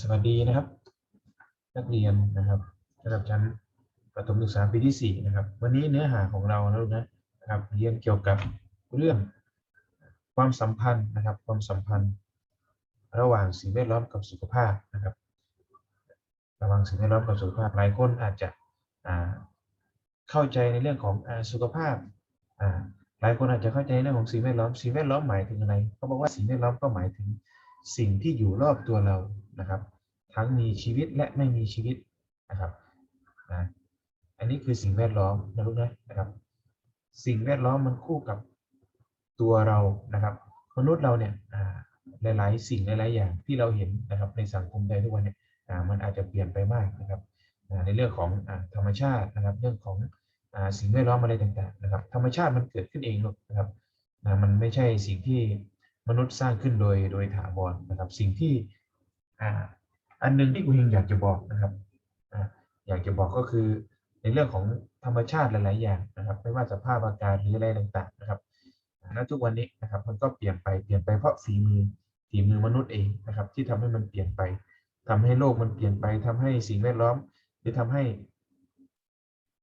สวัสดีนะครับ นักเรียนนะครับระดับชั้นประถมศึกษาปีที่ 4 นะครับ วันนี้เนื้อหาของเรานะลูกนะครับเรียนเกี่ยวกับเรื่องความสัมพันธ์นะครับ ความสัมพันธ์ ระหว่างสิ่งแวดล้อมกับสุขภาพนะครับ ระหว่างสิ่งแวดล้อมกับสุขภาพหลายคนอาจจะเข้าใจในเรื่องของอสุขภาพหลายคนอาจจะเข้าใจในเรื่องของสิ่งแวดล้อมสิ่งแวดล้อมหมายถึงอะไรเขาบอกว่าสิ่งแวดล้อมก็หมายถึง สิ่งที่อยู่รอบตัวเรานะครับ ทั้งมีชีวิตและไม่มีชีวิตนะครับนะอันนี้คือสิ่งแวดล้อมนะลูกนะนะครับ สิ่งแวดล้อมมันคู่กับตัวเรานะครับ มนุษย์เราเนี่ยหลาย ๆ สิ่งหลาย ๆ อย่างที่เราเห็นนะครับในสังคมไทยทุกวันเนี่ยมันอาจจะเปลี่ยนไปมากนะครับในเรื่องของธรรมชาตินะครับ เรื่องของสิ่งแวดล้อมอะไรต่าง ๆ นะครับ ธรรมชาติมันเกิดขึ้นเองหรอกนะครับมันไม่ใช่สิ่งที่ มนุษย์สร้างขึ้นโดยโดยถาวรนะครับ สิ่งที่อ่าอันหนึ่งที่กูเฮงอยากจะบอกนะครับอ่าอยากจะบอกก็คือในเรื่องของธรรมชาติหลาย ๆ อย่างนะครับ ไม่ว่าสภาพอากาศหรืออะไรต่าง ๆ นะครับณทุกวันนี้นะครับ มันก็เปลี่ยนไปเปลี่ยนไปเพราะฝีมือฝีมือมนุษย์เองนะครับ ที่ทำให้มันเปลี่ยนไปทำให้โลกมันเปลี่ยนไปทำให้สิ่งแวดล้อม หรือทำให้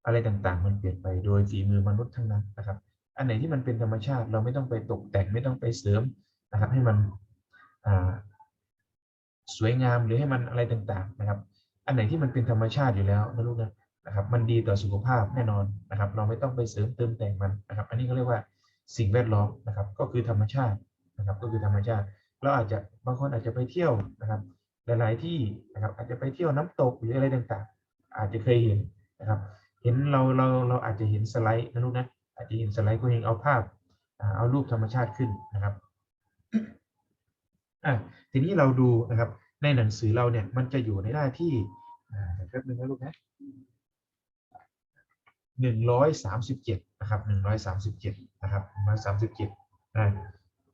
อะไรต่างๆ มันเปลี่ยนไปโดยฝีมือมนุษย์ทั้งนั้นนะครับ อันไหนที่มันเป็นธรรมชาติเราไม่ต้องไปตกแต่งไม่ต้องไปเสริม นะครับให้มันสวยงามหรือให้มันอะไรต่างๆนะครับ อันไหนที่มันเป็นธรรมชาติอยู่แล้วนะลูกนะนะครับ มันดีต่อสุขภาพแน่นอนนะครับ เราไม่ต้องไปเสริมเติมแต่งมันนะครับ อันนี้เขาเรียกว่าสิ่งแวดล้อมนะครับ ก็คือธรรมชาตินะครับ ก็คือธรรมชาติ เราอาจจะบางคนอาจจะไปเที่ยวนะครับ หลายๆที่นะครับ อาจจะไปเที่ยวน้ำตกหรืออะไรต่างๆ อาจจะเคยเห็นนะครับ เห็นเราเราเราอาจจะเห็นสไลด์นะลูกนะอาจจะเห็นสไลด์ก็เองเอาภาพเอารูปธรรมชาติขึ้นนะครับ อะทีนี้เราดูนะครับ ในหนังสือเราเนี่ยมันจะอยู่ในหน้าที่อ่าแป๊บนึงนะลูกนะหนึ่งร้อยสามสิบเจ็ดนะครับหนึ่งร้อยสามสิบเจ็ดนะครับหนึ่งร้อยสามสิบเจ็ดนะ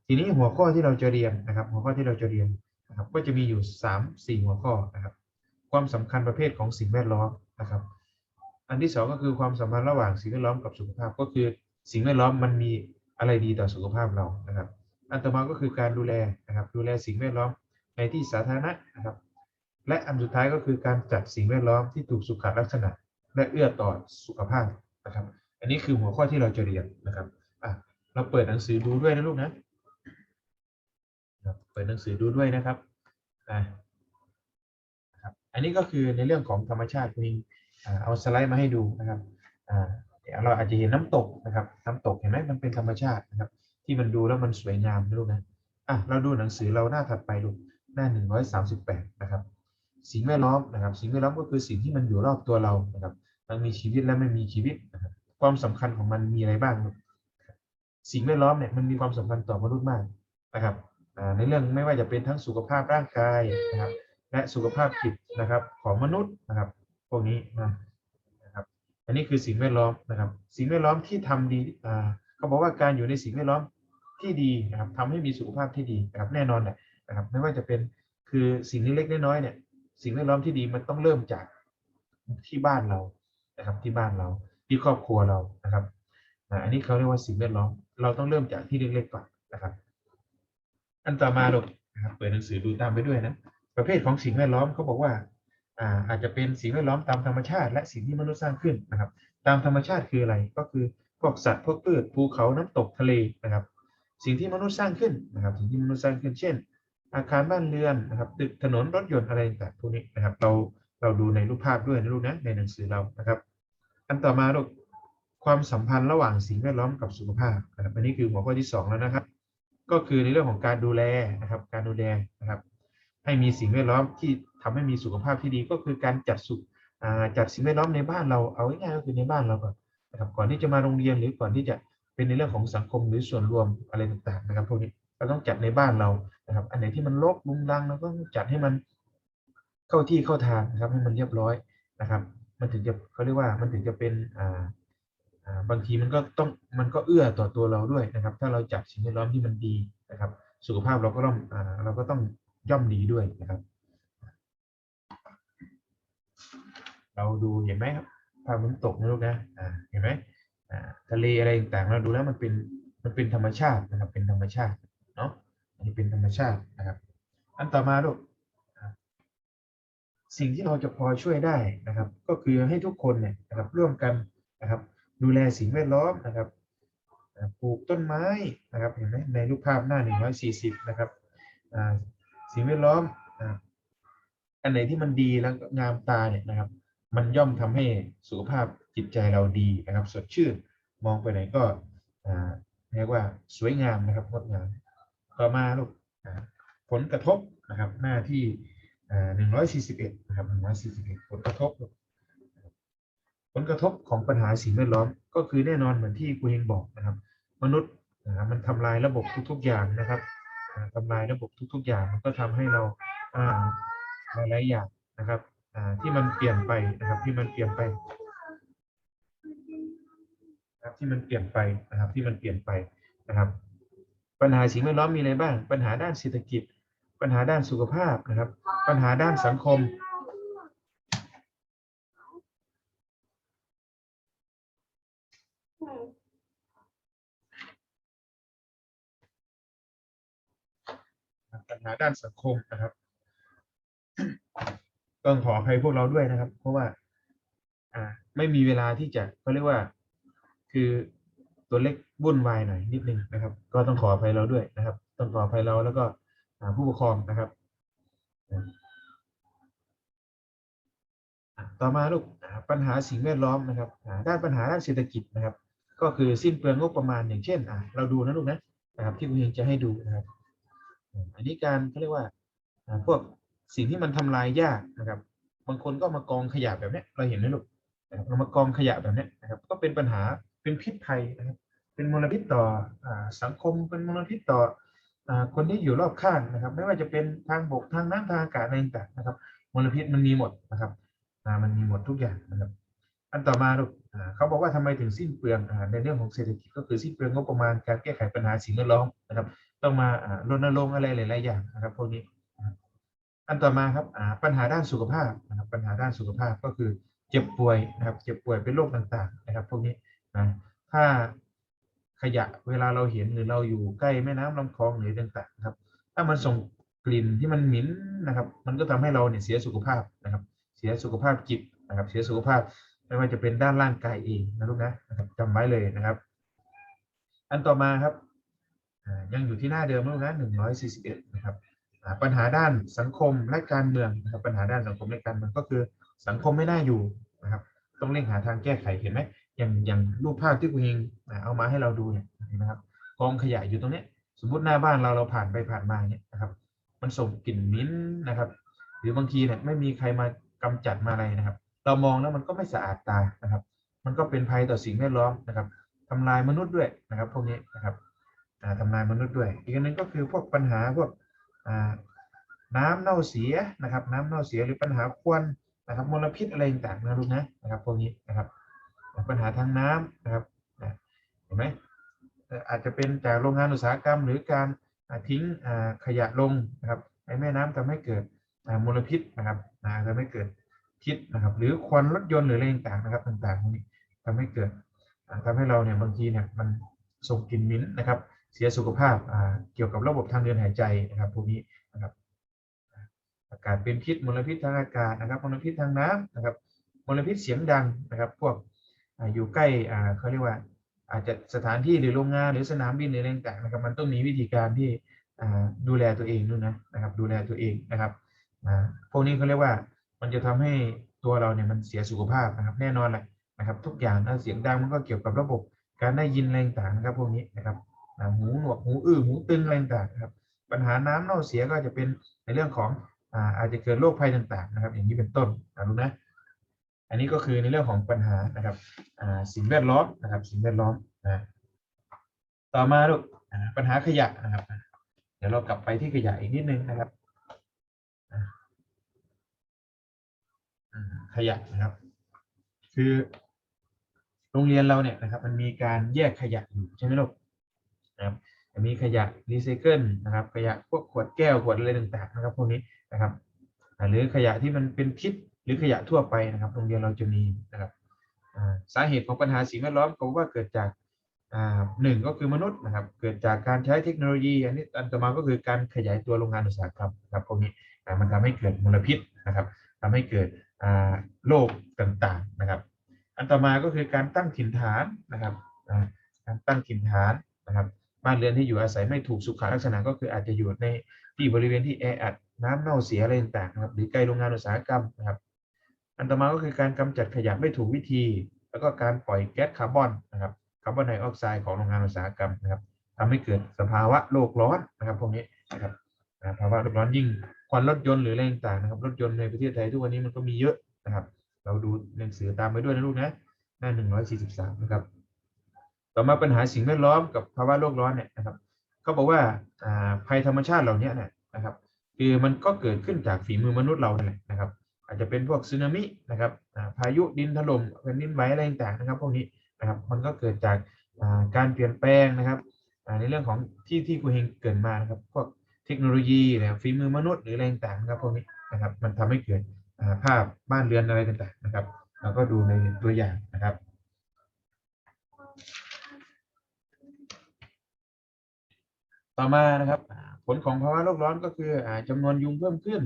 ทีนี้หัวข้อที่เราจะเรียนนะครับ หัวข้อที่เราจะเรียนนะครับ ก็จะมีอยู่สามสี่หัวข้อนะครับ ความสำคัญประเภทของสิ่งแวดล้อมนะครับ อันที่สองก็คือความสัมพันธ์ระหว่างสิ่งแวดล้อมกับสุขภาพ ก็คือสิ่งแวดล้อมมันมีอะไรดีต่อสุขภาพเรานะครับ อันต่อมาก็คือการดูแลนะครับดูแลสิ่งแวดล้อมในที่สาธารณะนะครับ และอันสุดท้ายก็คือการจัดสิ่งแวดล้อมที่ถูกสุขลักษณะ และเอื้อต่อสุขภาพนะครับ อันนี้คือหัวข้อที่เราจะเรียนนะครับอะเราเปิดหนังสือดูด้วยนะลูกนะเปิดหนังสือดูด้วยนะครับอะครับอันนี้ก็คือในเรื่องของธรรมชาติคุณอ่าเอาสไลด์มาให้ดูนะครับอ่าเดี๋ยวเราอาจจะเห็นน้ำตกนะครับ น้ำตกเห็นไหมมันเป็นธรรมชาตินะครับ ที่มันดูแล้วมันสวยงามนะลูกนะอะเราดูหนังสือเราหน้าถัดไปลูกหน้า 138 นะครับ สิ่งแวดล้อมนะครับ สิ่งแวดล้อมก็คือสิ่งที่มันอยู่รอบตัวเรานะครับมันมีชีวิตและไม่มีชีวิตนะครับความสำคัญของมันมีอะไรบ้างลูกสิ่งแวดล้อมเนี่ยมันมีความสำคัญต่อมนุษย์มากนะครับในเรื่องไม่ว่าจะเป็นทั้งสุขภาพร่างกายนะครับ และสุขภาพจิตนะครับของมนุษย์นะครับ พวกนี้นะนะครับ อันนี้คือสิ่งแวดล้อมนะครับ สิ่งแวดล้อมที่ทำดีอ่าเขาบอกว่าการอยู่ในสิ่งแวดล้อม ที่ดีนะครับทำให้มีสุขภาพที่ดีนะครับแน่นอนแหละนะครับไม่ว่าจะเป็นคือสิ่งเล็กๆน้อยๆเนี่ยสิ่งแวดล้อมที่ดีมันต้องเริ่มจากที่บ้านเรานะครับที่บ้านเราที่ครอบครัวเรานะครับอันนี้เขาเรียกว่าสิ่งแวดล้อมเราต้องเริ่มจากที่เล็กๆก่อนนะครับอันต่อมาลูกนะครับเปิดหนังสือดูตามไปด้วยนะประเภทของสิ่งแวดล้อมเขาบอกว่าอ่าอาจจะเป็นสิ่งแวดล้อมตามธรรมชาติ และสิ่งที่มนุษย์สร้างขึ้นนะครับ ตามธรรมชาติคืออะไรก็คือพวกสัตว์พวกพืชภูเขาน้ำตกทะเลนะครับ สิ่งที่มนุษย์สร้างขึ้นนะครับ สิ่งที่มนุษย์สร้างขึ้นเช่น อาคารบ้านเรือนนะครับ ตึกถนนรถยนต์อะไรต่างๆพวกนี้นะครับ เราเราดูในรูปภาพด้วยนะลูกนะในหนังสือเรานะครับ อันต่อมาลูกความสัมพันธ์ระหว่างสิ่งแวดล้อมกับสุขภาพนะครับอันนี้คือหัวข้อที่สองแล้วนะครับ ก็คือในเรื่องของการดูแลนะครับ การดูแลนะครับ ให้มีสิ่งแวดล้อมที่ทำให้มีสุขภาพที่ดีก็คือการจัดสุขอ่าจัดสิ่งแวดล้อมในบ้านเราเอาง่ายๆก็คือในบ้านเราก่อนนะครับก่อนที่จะมาโรงเรียนหรือก่อนที่จะ เป็นในเรื่องของสังคมหรือส่วนรวมอะไรต่างๆนะครับพวกนี้เราต้องจัดในบ้านเรานะครับ อันไหนที่มันรกรุงรังเราก็จัดให้มันเข้าที่เข้าทางนะครับ ให้มันเรียบร้อยนะครับ มันถึงจะเขาเรียกว่ามันถึงจะเป็นอ่าบางทีมันก็ต้องมันก็เอื้อต่อตัวเราด้วยนะครับ ถ้าเราจัดสิ่งแวดล้อมที่มันดีนะครับ สุขภาพเราก็ต้องอเราก็ต้องย่อมดีด้วยนะครับ เราดูเห็นไหมครับภาพน้ำตกนะลูกนะเห็นไหม ทะเลอะไรต่างๆเราดูแล้วมันเป็นมันเป็นธรรมชาตินะครับเป็นธรรมชาติเนาะอันนี้เป็นธรรมชาตินะครับ อันต่อมาลูกสิ่งที่เราจะพอช่วยได้นะครับ ก็คือให้ทุกคนเนี่ยนะครับร่วมกันนะครับ ดูแลสิ่งแวดล้อมนะครับปลูกต้นไม้นะครับเห็นไหมในรูปภาพหน้า 140 นะครับสิ่งแวดล้อมอันไหนที่มันดีแล้วงามตาเนี่ยนะครับ มันย่อมทำให้สุขภาพ จิตใจเราดีนะครับ สดชื่น มองไปไหนก็เรียกว่าสวยงามนะครับงดงามต่อมาลูกผลกระทบนะครับหน้าที่อ่า141นะครับ141ผลกระทบ ผลกระทบของปัญหาสิ่งแวดล้อมก็คือแน่นอนเหมือนที่คุณเองบอกนะครับ มนุษย์นะครับมันทำลายระบบทุก ๆ อย่างนะครับอ่าทำลายระบบทุก ๆ อย่างมันก็ทำให้เราอ่าหลายๆอย่างนะครับที่มันเปลี่ยนไปนะครับที่มันเปลี่ยนไป นะครับที่มันเปลี่ยนไปนะครับที่มันเปลี่ยนไปนะครับ ปัญหาสิ่งแวดล้อมมีอะไรบ้าง ปัญหาด้านเศรษฐกิจ ปัญหาด้านสุขภาพนะครับ ปัญหาด้านสังคม ปัญหาด้านสังคมนะครับต้องขออภัยพวกเราด้วยนะครับ เพราะว่า อ่า ไม่มีเวลาที่จะเขาเรียกว่า คือตัวเล็กวุ่นวายหน่อยนิดนึงนะครับ ก็ต้องขออภัยเราด้วยนะครับ ต้องขออภัยเราแล้วก็ผู้ปกครองนะครับ ต่อมาลูกปัญหาสิ่งแวดล้อมนะครับด้านปัญหาด้านเศรษฐกิจนะครับ ก็คือสิ้นเปลืองงบประมาณอย่างเช่นเราดูนะลูกนะนะครับ ที่คุณเฮงจะให้ดูนะครับ อันนี้การเขาเรียกว่าพวกสิ่งที่มันทำลายยากนะครับ บางคนก็มากองขยะแบบนี้เราเห็นไหมลูกนะครับเรามากองขยะแบบนี้นะครับ ก็เป็นปัญหา เป็นพิษภัยนะครับเป็นมลพิษต่ออสังคมเป็นมลพิษต่ออคนที่อยู่รอบข้างนะครับ ไม่ว่าจะเป็นทางบกทางน้ำทางอากาศอะไรต่างๆนะครับ มลพิษมันมีหมดนะครับมันมีหมดทุกอย่างนะครับ อันต่อมาลูกเขาบอกว่าทำไมถึงสิ้นเปลืองอในเรื่องของเศรษฐกิจก็คือสิ้นเปลืองงบประมาณการแก้ไขปัญหาสิ่งแวดล้อมนะครับ ต้องมารณรงค์อะไรหลายๆอย่างนะครับพวกนี้อันต่อมาครับปัญหาด้านสุขภาพนะครับปัญหาด้านสุขภาพก็คือเจ็บป่วยนะครับเจ็บป่วยเป็นโรคต่างๆ นะครับ พวกนี้ นะถ้าขยะเวลาเราเห็นหรือเราอยู่ใกล้แม่น้ำลำคลองหรือต่างๆครับ ถ้ามันส่งกลิ่นที่มันหม็นนะครับ มันก็ทำให้เราเนี่ยเสียสุขภาพนะครับ เสียสุขภาพจิตนะครับ เสียสุขภาพไม่ว่าจะเป็นด้านร่างกายเองนะลูกนะนะครับจำไว้เลยนะครับ อันต่อมาครับยังอยู่ที่หน้าเดิมล้วนะ141นะครับปัญหาด้านสังคมและการเมืองนะครับ ปัญหาด้านสังคมและการเมืองก็คือสังคมไม่น่าอยู่นะครับ ต้องเร่งหาทางแก้ไขเห็นไหม อย่างอย่างรูปภาพที่คุณเองเอามาให้เราดูเนี่ยนไหมครับกองขยะอยู่ตรงนี้สมมติหน้าบ้านเราเราผ่านไปผ่านมาเนี่ยนะครับ มันส่งกลิ่นมิ้นนะครับ หรือบางทีเนี่ยไม่มีใครมากำจัดมาอะไรนะครับ เรามองแล้วมันก็ไม่สะอาดตานะครับ มันก็เป็นภัยต่อสิ่งแวดล้อมนะครับทำลายมนุษย์ด้วยนะครับ พวกนี้นะครับอ่าทำลายมนุษย์ด้วย อีกอันหนึ่งก็คือพวกปัญหาพวกน้ำเน่าเสียนะครับ น้ำเน่าเสียหรือปัญหาควันนะครับมลพิษอะไรต่างๆนะลูกนะนะครับ พวกนี้นะครับ ปัญหาทางน้ำนะครับเห็นไหมอาจจะเป็นจากโรงงานอุตสาหกรรม หรือการทิ้งขยะลงนะครับในแม่น้ำทำให้เกิดมลพิษนะครับทำให้เกิดพิษนะครับ หรือควันรถยนต์หรืออะไรต่างๆนะครับต่างๆพวกนี้ทำให้เกิดอ่าทำให้เราเนี่ยบางทีเนี่ยมันส่งกลิ่นมิ้นนะครับ เสียสุขภาพเกี่ยวกับระบบทางเดินหายใจนะครับพวกนี้นะครับอากาศเป็นพิษมลพิษทางอากาศนะครับมลพิษทางน้ำนะครับมลพิษเสียงดังนะครับ พวก อยู่ใกล้เขาเรียกว่า อาจจะสถานที่หรือโรงงานหรือสนามบินหรืออะไรต่างๆนะครับมันต้องมีวิธีการที่ดูแลตัวเองด้วยนะนะครับดูแลตัวเองนะครับพวกนี้เขาเรียกว่ามันจะทำให้ตัวเราเนี่ยมันเสียสุขภาพนะครับแน่นอนแหละนะครับ ทุกอย่างถ้าเสียงดังมันก็เกี่ยวกับระบบการได้ยินอะไรต่างๆนะครับพวกนี้นะครับหูหนวกหูอื้อหูตึงอะไรต่างๆครับปัญหาน้ำเน่าเสียก็จะเป็นในเรื่องของอาอาจจะเกิดโรคภัยต่างๆนะครับ อย่างนี้เป็นต้นนะรู้นะ อันนี้ก็คือในเรื่องของปัญหานะครับสิ่งแวดล้อมนะครับ สิ่งแวดล้อมนะต่อมาลูกปัญหาขยะนะครับ เดี๋ยวเรากลับไปที่ขยะอีกนิดนึงนะครับขยะนะครับ คือโรงเรียนเราเนี่ยนะครับ มันมีการแยกขยะอยู่ใช่ไหมลูกนะครับมีขยะรีไซเคิลนะครับ ขยะพวกขวดแก้วขวดอะไรต่างๆนะครับพวกนี้นะครับหรือขยะที่มันเป็นพิษ หรือขยะทั่วไปนะครับโรงเรียนเราจะมีนะครับสาเหตุของปัญหาสิ่งแวดล้อมก็ว่าเกิดจากหนึ่งก็คือมนุษย์นะครับ เกิดจากการใช้เทคโนโลยี อันนี้อันต่อมาก็คือการขยายตัวโรงงานอุตสาหกรรมนะครับพวกนี้มันทำให้เกิดมลพิษนะครับทำให้เกิดโรคต่างๆนะครับ อันต่อมาก็คือการตั้งถิ่นฐานนะครับการตั้งถิ่นฐานนะครับบ้านเรือนที่อยู่อาศัยไม่ถูกสุขลักษณะก็คืออาจจะอยู่ในที่บริเวณที่แออัดน้ำเน่าเสียอะไรต่างๆนะครับหรือใกล้โรงงานอุตสาหกรรมนะครับ อันต่อมาก็คือการกำจัดขยะไม่ถูกวิธี แล้วก็การปล่อยแก๊สคาร์บอนนะครับคาร์บอนไดออกไซด์ของโรงงานอุตสาหกรรมนะครับทำให้เกิดสภาวะโลกร้อนนะครับพวกนี้นะครับภาวะโลกร้อนยิ่งควันรถยนต์หรืออะไรต่างๆนะครับรถยนต์ในประเทศไทยทุกวันนี้มันก็มีเยอะนะครับ เราดูหนังสือตามไปด้วยนะลูกนะหน้า 143 นะครับ ต่อมาปัญหาสิ่งแวดล้อมกับภาวะโลกร้อนเนี่ยนะครับเขาบอกว่าอ่าภัยธรรมชาติเหล่านี้เนี่ยนะครับ คือมันก็เกิดขึ้นจากฝีมือมนุษย์เราเนี่ย จะเป็นพวกสึนามินะครับพายุดินถล่มแผ่นดินไหวอะไรต่างๆนะครับ พวกนี้นะครับมันก็เกิดจากการเปลี่ยนแปลงนะครับในเรื่องของที่ที่ครูเฮงเกรินมานะครับพวกเทคโนโลยีนะครับฝีมือมนุษย์หรืออะไรต่างๆนะครับพวกนี้นะครับมันทำให้เกิดภาพบ้านเรือนอะไรต่างๆนะครับเราก็ดูในตัวอย่างนะครับต่อมานะครับ ผลของภาวะโลกร้อนก็คืออาจำนวนยุงเพิ่มขึ้น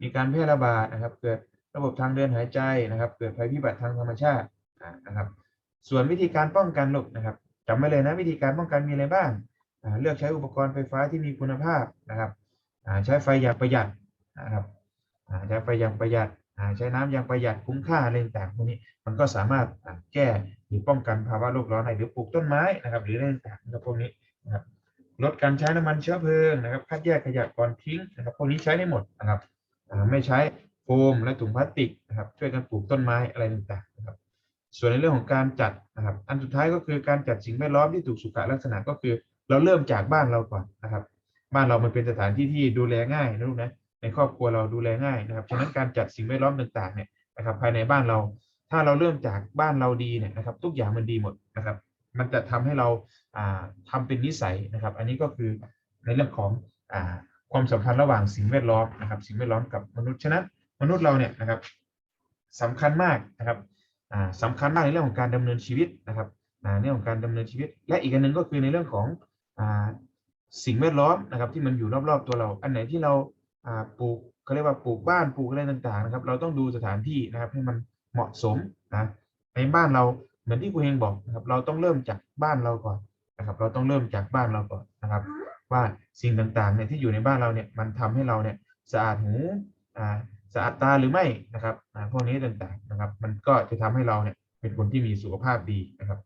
มีการแพร่ระบาดนะครับ เกิด ระบบทางเดินหายใจนะครับ เกิดภัยพิบัติทางธรรมชาตินะครับ ส่วนวิธีการป้องกันลูกนะครับจำไว้เลยนะวิธีการป้องกันมีอะไรบ้าง เลือกใช้อุปกรณ์ไฟฟ้าที่มีคุณภาพนะครับ ใช้ไฟอย่างประหยัดนะครับใช้ไฟอย่างประหยัดใช้น้ำอย่างประหยัดคุ้มค่าอะไรต่างพวกนี้มันก็สามารถแก้หรือป้องกันภาวะโลกร้อนได้หรือปลูกต้นไม้นะครับ หรืออะไรต่างๆนะพวกนี้นะครับลดการใช้น้ำมันเชื้อเพลิงนะครับคัดแยกขยะก่อนทิ้งนะครับพวกนี้ใช้ได้หมดนะครับไม่ใช้ โฟมและถุงพลาสติกนะครับช่วยกันปลูกต้นไม้อะไรต่างๆนะครับ ส่วนในเรื่องของการจัดนะครับ อันสุดท้ายก็คือการจัดสิ่งแวดล้อมที่ถูกสุขลักษณะก็คือ เราเริ่มจากบ้านเราก่อนนะครับ บ้านเรามันเป็นสถานที่ที่ดูแลง่ายนะลูกนะในครอบครัวเราดูแลง่ายนะครับฉะนั้นการจัดสิ่งแวดล้อมต่างๆเนี่ยนะครับภายในบ้านเรา ถ้าเราเริ่มจากบ้านเราดีเนี่ยนะครับทุกอย่างมันดีหมดนะครับ มันจะทำให้เราอ่าทำเป็นนิสัยนะครับ อันนี้ก็คือในเรื่องของอ่าความสัมพันธ์ระหว่างสิ่งแวดล้อมนะครับ สิ่งแวดล้อมกับมนุษย์ฉะนั้น มนุษย์เราเนี่ยนะครับสำคัญมากนะครับอ่าสำคัญมากในเรื่องของการดำเนินชีวิตนะครับอ่าในเรื่องของการดำเนินชีวิต และอีกอันหนึ่งก็คือในเรื่องของอ่าสิ่งแวดล้อมนะครับ ที่มันอยู่รอบๆตัวเรา อันไหนที่เราอ่าปลูกเขาเรียกว่าปลูกบ้านปลูกอะไรต่างๆนะครับ เราต้องดูสถานที่นะครับให้มันเหมาะสมนะในบ้านเราเหมือนที่ครูเฮงบอกนะครับ เราต้องเริ่มจากบ้านเราก่อนนะครับ เราต้องเริ่มจากบ้านเราก่อนนะครับ ว่าสิ่งต่างๆเนี่ยที่อยู่ในบ้านเราเนี่ยมันทำให้เราเนี่ยสะอาดหูอ่า สะอาดตาหรือไม่นะครับพวกนี้ต่างๆนะครับ มันก็จะทำให้เราเนี่ยเป็นคนที่มีสุขภาพดีนะครับ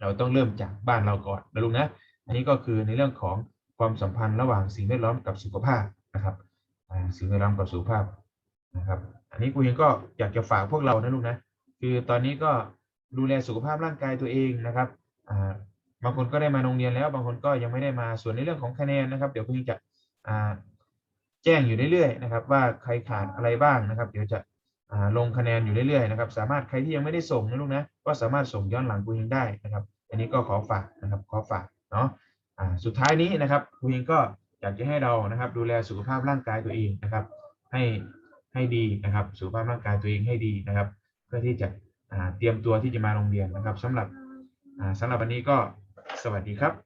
เราต้องเริ่มจากบ้านเราก่อนนะลุงนะอันนี้ก็คือในเรื่องของความสัมพันธ์ระหว่างสิ่งแวดล้อมกับสุขภาพนะครับสิ่งแวดล้อมกับสุขภาพนะครับ อันนี้ครูเฮงก็อยากจะฝากพวกเรานะลุงนะคือตอนนี้ก็ดูแลสุขภาพร่างกายตัวเองนะครับบางคนก็ได้มาโรงเรียนแล้ว บางคนก็ยังไม่ได้มาส่วนในเรื่องของคะแนนนะครับ เดี๋ยวคุณจะ แจ้งอยู่เรื่อยๆนะครับ ว่าใครขาดอะไรบ้างนะครับ เดี๋ยวจะลงคะแนนอยู่เรื่อยๆนะครับ สามารถใครที่ยังไม่ได้ส่งนะลูกนะก็สามารถส่งย้อนหลังคุณเองได้นะครับ อันนี้ก็ขอฝากนะครับขอฝากเนาะสุดท้ายนี้นะครับคุณเองก็อยากจะให้เรานะครับ ดูแลสุขภาพร่างกายตัวเองนะครับ ให้ให้ดีนะครับ สุขภาพร่างกายตัวเองให้ดีนะครับ เพื่อที่จะเตรียมตัวที่จะมาโรงเรียนนะครับสำหรับอ่าสำหรับวันนี้ก็สวัสดีครับ